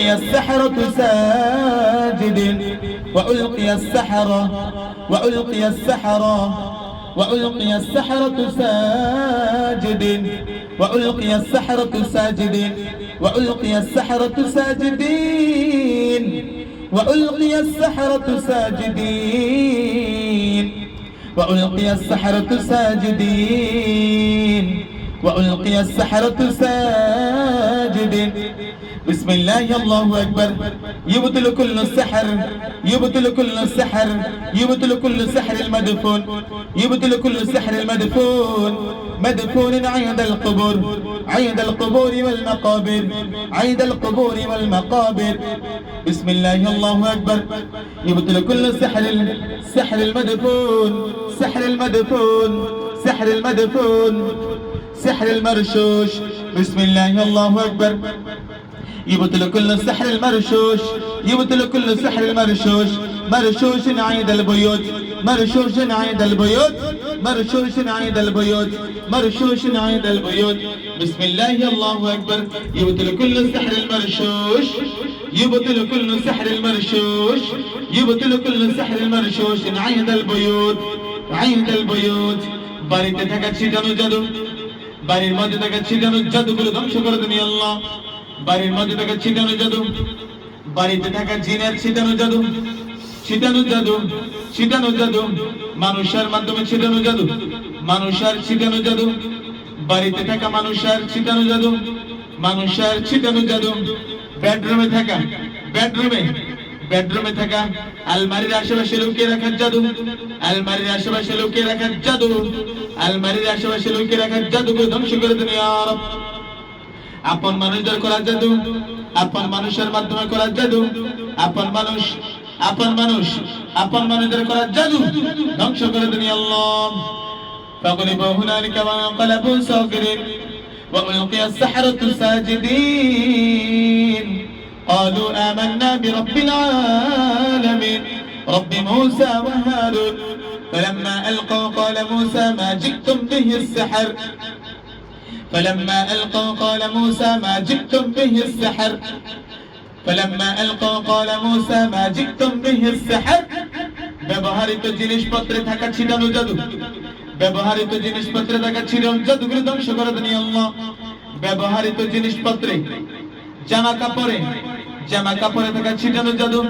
السحرة ساجدين وألقي السحرة وألقي السحرة وألقي السحرة ساجدين وألقي السحرة ساجدين وألقي السحرة ساجدين وألقي السحرة ساجدين وألقي السحرة ساجدين وألقي السحرة ساجدين بسم الله الله أكبر. يبطل كل السحر يبطل كل السحر يبطل كل السحر المدفون يبطل كل السحر المدفون. مدفون عند القبور عند القبور والمقابر عند القبور والمقابر. بسم الله الله أكبر. يبطل كل السحر السحر المدفون سحر المدفون سحر المدفون. سحر المرشوش بسم الله الله أكبر يبطل كل السحر المرشوش يبطل كل السحر المرشوش مرشوش عيد البيوت مرشوش عيد البيوت مرشوش عيد البيوت مرشوش عيد البيوت بسم الله الله أكبر يبطل كل السحر المرشوش يبطل كل السحر المرشوش يبطل كل السحر المرشوش عيد البيوت عيد البيوت বাড়িতে থাকা ছিটানো জাদু বাড়ির মধ্যে থাকা ছিটানো জাদুগুলো ধ্বংস করে তুমি আল্লাহ। বাড়ির মধ্যে থাকা ছিটানো জাদু, বাড়িতে থাকা জিনের ছিটানো জাদু ছিটানো জাদু ছিটানো জাদু, মানুষের মাধ্যমে ছিটানো জাদু, মানুষের ছিটানো জাদু, বাড়িতে থাকা মানুষের ছিটানো জাদু, মানুষের ছিটানো জাদু বেডরুমে থাকা বেডরুমে বেডরুমে থাকা আলমারির আশেপাশে লুকিয়ে রাখার জাদু আলমারির আশেপাশে লুকিয়ে রাখার জাদু আলমারির আশেপাশে লুকিয়ে রাখার জাদুকে ধ্বংস করে দিন ইয়া রব আপন মানুষদের করার জাদু আপন মানুষের মাধ্যমে করার জাদু আপন মানুষ আপন মানুষ আপন মানুষদের করার জাদু ধ্বংস করে দিন আল্লাহ فغلبوا هنالك وانقلبوا صاغرين وألقي السحرة ساجدين قالوا آمنا برب العالمين رب موسى وهارون فلما ألقوا قال موسى ما جئتم به السحر فلما ألقوا قال موسى ما جئتم به السحر فلما ألقوا قال موسى ما جئتم به السحر ব্যবহারিত জিনিসপত্রে থাকা ছিটানো জাদু ব্যবহারিত জিনিসপত্রে থাকা ছিটানো জাদুগুলো ধ্বংস করে দেন আল্লাহ ব্যবহারিত জিনিসপত্রে জামা কাপড়ে জামা কাপড়ে থাকা ছিটানো জাদু।